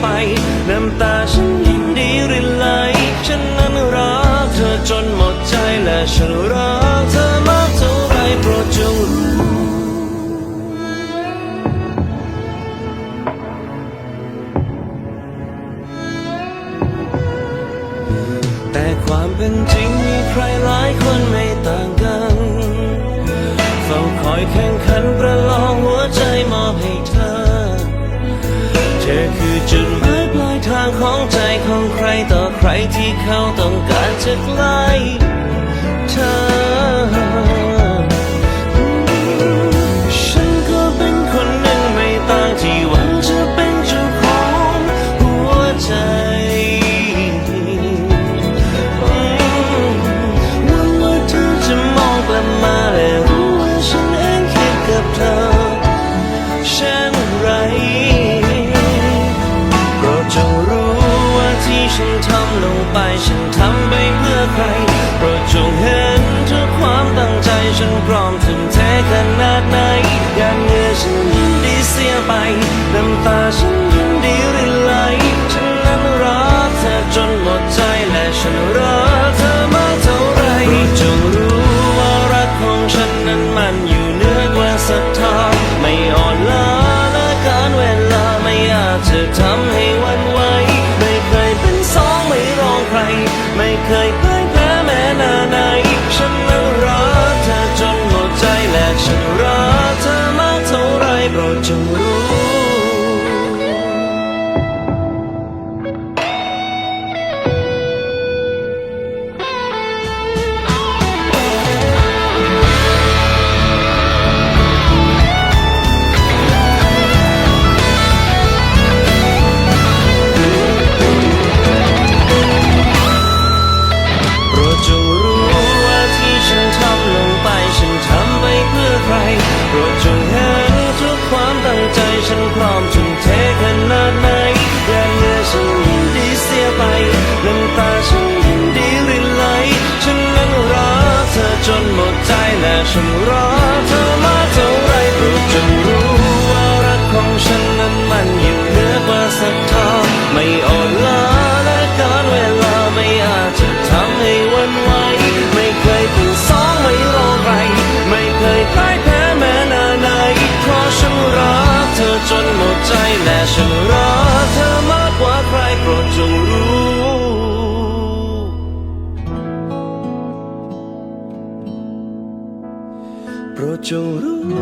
ไป น้ำตาฉันยิ่งดีรินไหล ฉันนั้นรักเธอจนหมดใจและฉันรักเธอมากเท่าไรโปรดจงรู้แต่ความเป็นจริงมีใครหลายคนไม่ต่างกันเฝ้าคอยแข่งขันประลองหัวใจมอบให้เธอ เธอคือจุดางของใจของใครต่อใครที่เขาต้องการจะใกล้เธอ ฉันทำลงไป ฉันทำไปเพื่อใคร โปรดจงเห็นทุกความตั้งใจฉันพร้อมทุ่มเทขนาดไหนยานเหงื่อฉันยินดีเสียไป น้ำตาฉัน โ çoruk